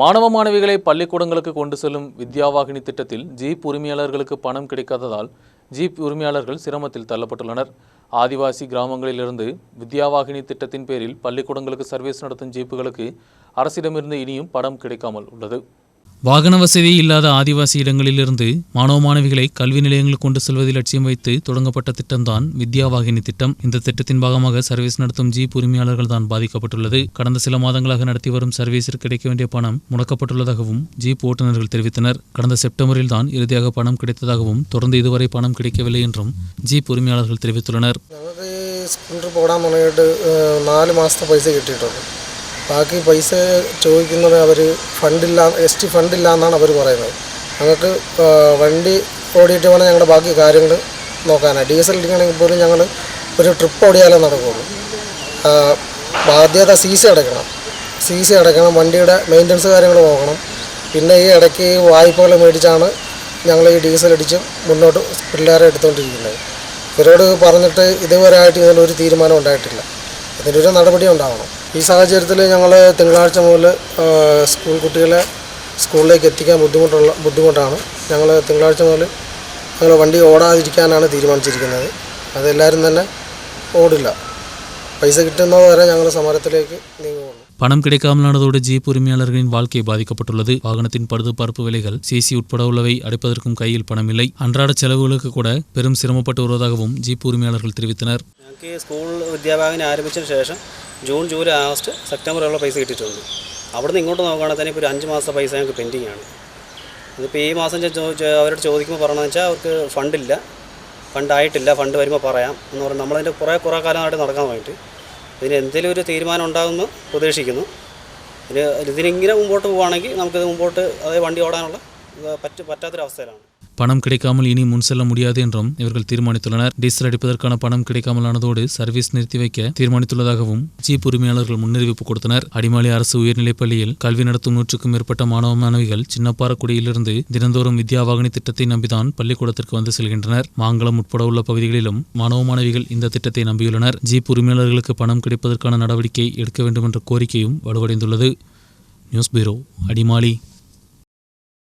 மாணவ மாணவிகளை பள்ளிக்கூடங்களுக்கு கொண்டு செல்லும் வித்யாவாகினி திட்டத்தில் ஜீப் உரிமையாளர்களுக்கு பணம் கிடைக்காததால் ஜீப் உரிமையாளர்கள் சிரமத்தில் தள்ளப்பட்டுள்ளனர். ஆதிவாசி கிராமங்களிலிருந்து வித்யாவாகினி திட்டத்தின் பேரில் பள்ளிக்கூடங்களுக்கு சர்வீஸ் நடத்தும் ஜீப்புகளுக்கு அரசிடமிருந்து இனியும் பணம் கிடைக்காமல் உள்ளது. வாகன வசதி இல்லாத ஆதிவாசி இடங்களிலிருந்து மாணவ மாணவிகளை கல்வி நிலையங்கள் கொண்டு செல்வதில் லட்சியம் வைத்து தொடங்கப்பட்ட திட்டம்தான் வித்யா வித்யாவாகினி திட்டம். இந்த திட்டத்தின் பாகமாக சர்வீஸ் நடத்தும் ஜீப் உரிமையாளர்கள் தான் பாதிக்கப்பட்டுள்ளது. கடந்த சில மாதங்களாக நடத்தி வரும் சர்வீஸிற்கு கிடைக்க வேண்டிய பணம் முடக்கப்பட்டுள்ளதாகவும் ஜீப் ஓட்டுநர்கள் தெரிவித்தனர். கடந்த செப்டம்பரில் தான் இறுதியாக பணம் கிடைத்ததாகவும் தொடர்ந்து இதுவரை பணம் கிடைக்கவில்லை என்றும் ஜீப் உரிமையாளர்கள் தெரிவித்துள்ளனர். നാല് മാസത്തെ പൈസ കിട്ടിയിട്ടുണ്ട് ബാക്കി പൈസ ചോദിക്കുന്നത് അവർ ഫണ്ടില്ല എസ് ടി ഫണ്ടില്ല എന്നാണ് അവർ പറയുന്നത്. ഞങ്ങൾക്ക് വണ്ടി ഓടിയിട്ട് വേണം ഞങ്ങളുടെ ബാക്കി കാര്യങ്ങൾ നോക്കാനാണ് ഡീസൽ ഇടിക്കണമെങ്കിൽ പോലും ഞങ്ങൾ ഒരു ട്രിപ്പ് ഓടിയാലേ നടക്കുകയുള്ളൂ ബാധ്യത സി സി അടയ്ക്കണം. സി സി അടയ്ക്കണം വണ്ടിയുടെ മെയിന്റനൻസ് കാര്യങ്ങൾ നോക്കണം. പിന്നെ ഈ ഇടയ്ക്ക് വായ്പകൾ മേടിച്ചാണ് ഞങ്ങൾ ഈ ഡീസൽ അടിച്ച് മുന്നോട്ട് പിള്ളേരെ എടുത്തുകൊണ്ടിരിക്കുന്നത് ഇവരോട് പറഞ്ഞിട്ട് ഇതുവരെ ആയിട്ട് ഇതിനൊരു തീരുമാനം ഉണ്ടായിട്ടില്ല. ഇതിനൊരു നടപടി ഉണ്ടാവണം. ഈ സാഹചര്യത്തിൽ ഞങ്ങൾ തിങ്കളാഴ്ച മുതൽ സ്കൂൾ കുട്ടികളെ സ്കൂളിലേക്ക് എത്തിക്കാൻ ബുദ്ധിമുട്ടുള്ള ബുദ്ധിമുട്ടാണ് ഞങ്ങൾ തിങ്കളാഴ്ച മുതൽ ഞങ്ങൾ വണ്ടി ഓടാതിരിക്കാനാണ് തീരുമാനിച്ചിരിക്കുന്നത് അതെല്ലാവരും തന്നെ ഓടില്ല പൈസ കിട്ടുന്നത് വരെ ഞങ്ങൾ സമരത്തിലേക്ക് നീങ്ങുകയുള്ളൂ பணம் கிடைக்காமலானதோடு ஜீப் உரிமையாளர்களின் வாழ்க்கை பாதிக்கப்பட்டுள்ளது வாகனத்தின் பழுதுபார்ப்பு விலைகள் சிசி உட்பட உள்ளவை அடைப்பதற்கும் கையில் பணம் இல்லை அன்றாட செலவுகளுக்கு கூட பெரும் சிரமப்பட்டு வருவதாகவும் ஜீப் உரிமையாளர்கள் தெரிவித்தனர் ഞങ്ങൾക്ക് ഈ സ്കൂൾ വിദ്യാഭ്യാസം ആരംഭിച്ചതിന് ശേഷം ജൂൺ ജൂലൈ ആഗസ്റ്റ് സെപ്റ്റംബർ വരെയുള്ള പൈസ കിട്ടിയിട്ടുണ്ട്. അവിടെ നിന്ന് ഇങ്ങോട്ട് നോക്കുകയാണെങ്കിൽ തന്നെ ഇപ്പോൾ ഒരു അഞ്ച് മാസത്തെ പൈസ ഞങ്ങൾക്ക് പെൻഡിങ് ആണ്. ഇതിപ്പോൾ ഈ മാസം അവരോട് ചോദിക്കുമ്പോൾ പറഞ്ഞതെന്ന് വെച്ചാൽ അവർക്ക് ഫണ്ടില്ല ഫണ്ടായിട്ടില്ല ഫണ്ട് വരുമ്പോൾ പറയാം എന്ന് പറഞ്ഞാൽ നമ്മളതിന്റെ കുറേ കുറേ കാലമായിട്ട് നടക്കാൻ വേണ്ടിയിട്ട്. ഇതിന് എന്തെങ്കിലും ഒരു തീരുമാനം ഉണ്ടാകുമെന്ന് പ്രതീക്ഷിക്കുന്നു. ഇതിന് ഇതിനിങ്ങനെ മുമ്പോട്ട് പോവുകയാണെങ്കിൽ നമുക്കിത് മുമ്പോട്ട് അതായത് വണ്ടി ഓടാനുള്ള പറ്റ പറ്റാത്തൊരവസ്ഥയിലാണ്. பணம் கிடைக்காமல் இனி முன் செல்ல முடியாது என்றும் இவர்கள் தீர்மானித்துள்ளனர். டீசல் அடிப்பதற்கான பணம் கிடைக்காமலானதோடு சர்வீஸ் நிறுத்தி வைக்க தீர்மானித்துள்ளதாகவும் ஜீப் உரிமையாளர்கள் முன்னறிவிப்பு கொடுத்தனர். அடிமாலி அரசு உயர்நிலைப் பள்ளியில் கல்வி நடத்தும் நூற்றுக்கும் மேற்பட்ட மாணவ மாணவிகள் சின்னப்பாறக்குடியிலிருந்து தினந்தோறும் வித்யாவாகினி திட்டத்தை நம்பிதான் பள்ளிக்கூடத்திற்கு வந்து செல்கின்றனர். மாங்கலம் உட்பட உள்ள பகுதிகளிலும் மாணவ மாணவிகள் இந்த திட்டத்தை நம்பியுள்ளனர். ஜீப் உரிமையாளர்களுக்கு பணம் கிடைப்பதற்கான நடவடிக்கை எடுக்க வேண்டும் என்ற கோரிக்கையும் வலுவடைந்துள்ளது. நியூஸ் பீரோ அடிமாலி.